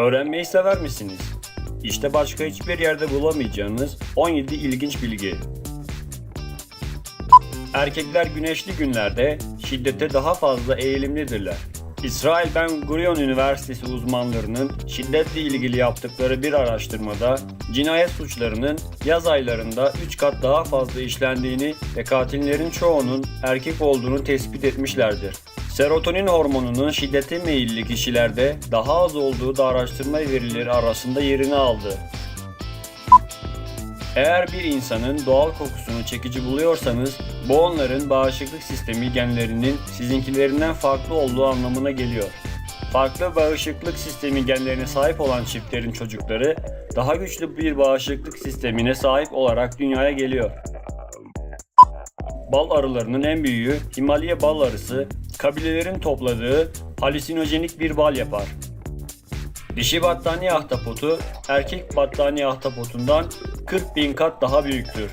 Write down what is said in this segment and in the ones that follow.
Öğrenmeyi sever misiniz? İşte başka hiçbir yerde bulamayacağınız 17 ilginç bilgi. Erkekler güneşli günlerde şiddete daha fazla eğilimlidirler. İsrail Ben Gurion Üniversitesi uzmanlarının şiddetle ilgili yaptıkları bir araştırmada cinayet suçlarının yaz aylarında 3 kat daha fazla işlendiğini ve katillerin çoğunun erkek olduğunu tespit etmişlerdir. Serotonin hormonunun şiddete meyilli kişilerde daha az olduğu da araştırma verileri arasında yerini aldı. Eğer bir insanın doğal kokusunu çekici buluyorsanız bu onların bağışıklık sistemi genlerinin sizinkilerinden farklı olduğu anlamına geliyor. Farklı bağışıklık sistemi genlerine sahip olan çiftlerin çocukları daha güçlü bir bağışıklık sistemine sahip olarak dünyaya geliyor. Bal arılarının en büyüğü Himalaya bal arısı, kabilelerin topladığı halüsinojenik bir bal yapar. Dişi battaniye ahtapotu erkek battaniye ahtapotundan 40 bin kat daha büyüktür.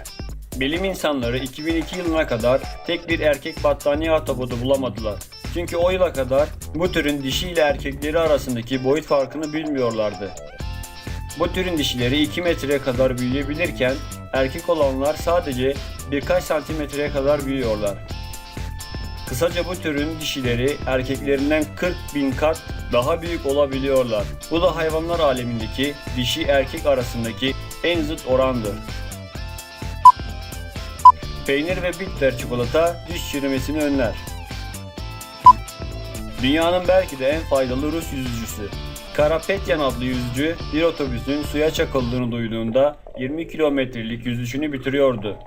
Bilim insanları 2002 yılına kadar tek bir erkek battaniye ahtapotu bulamadılar. Çünkü o yıla kadar bu türün dişi ile erkekleri arasındaki boyut farkını bilmiyorlardı. Bu türün dişileri 2 metreye kadar büyüyebilirken erkek olanlar sadece birkaç santimetreye kadar büyüyorlar. Kısaca bu türün dişileri erkeklerinden 40 bin kat daha büyük olabiliyorlar. Bu da hayvanlar alemindeki dişi erkek arasındaki en zıt orandır. Peynir ve bitter çikolata diş çürümesini önler. Dünyanın belki de en faydalı Rus yüzücüsü. Karapetyan adlı yüzücü bir otobüsün suya çakıldığını duyduğunda 20 kilometrelik yüzüşünü bitiriyordu.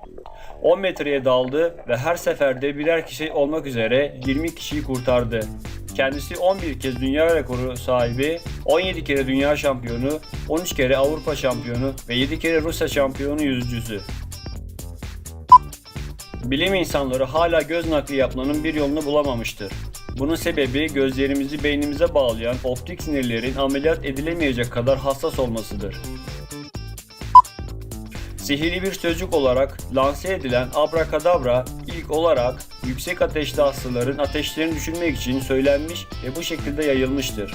10 metreye daldı ve her seferde birer kişi olmak üzere 20 kişiyi kurtardı. Kendisi 11 kez dünya rekoru sahibi, 17 kere dünya şampiyonu, 13 kere Avrupa şampiyonu ve 7 kere Rusya şampiyonu yüzücüsü. Bilim insanları hala göz nakli yapmanın bir yolunu bulamamıştır. Bunun sebebi gözlerimizi beynimize bağlayan optik sinirlerin ameliyat edilemeyecek kadar hassas olmasıdır. Sihirli bir sözcük olarak lanse edilen abrakadabra ilk olarak yüksek ateşli hastaların ateşlerini düşürmek için söylenmiş ve bu şekilde yayılmıştır.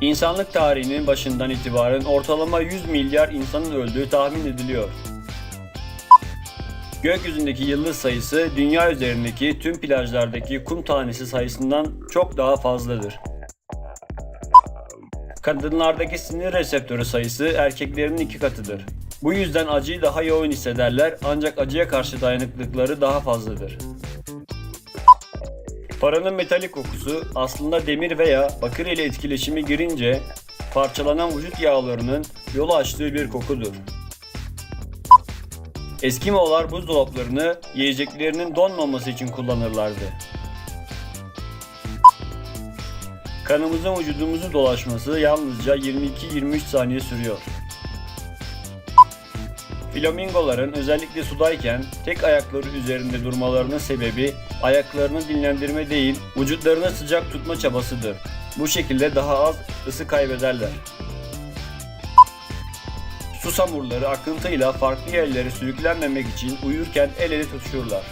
İnsanlık tarihinin başından itibaren ortalama 100 milyar insanın öldüğü tahmin ediliyor. Gökyüzündeki yıldız sayısı dünya üzerindeki tüm plajlardaki kum tanesi sayısından çok daha fazladır. Kadınlardaki sinir reseptörü sayısı erkeklerin iki katıdır. Bu yüzden acıyı daha yoğun hissederler ancak acıya karşı dayanıklılıkları daha fazladır. Paranın metalik kokusu aslında demir veya bakır ile etkileşime girince parçalanan vücut yağlarının yol açtığı bir kokudur. Eskimolar buzdolaplarını yiyeceklerinin donmaması için kullanırlardı. Kanımızın vücudumuzu dolaşması yalnızca 22-23 saniye sürüyor. Flamingoların özellikle sudayken tek ayakları üzerinde durmalarının sebebi ayaklarını dinlendirme değil, vücutlarını sıcak tutma çabasıdır. Bu şekilde daha az ısı kaybederler. Susamurları akıntıyla farklı yerlere sürüklenmemek için uyurken el ele tutuşurlar.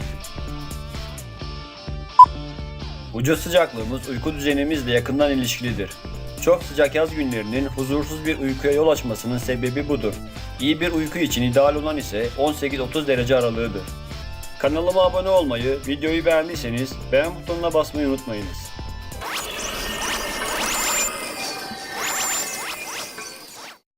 Vücut sıcaklığımız uyku düzenimizle yakından ilişkilidir. Çok sıcak yaz günlerinin huzursuz bir uykuya yol açmasının sebebi budur. İyi bir uyku için ideal olan ise 18-30 derece aralığıdır. Kanalıma abone olmayı, videoyu beğendiyseniz beğen butonuna basmayı unutmayınız.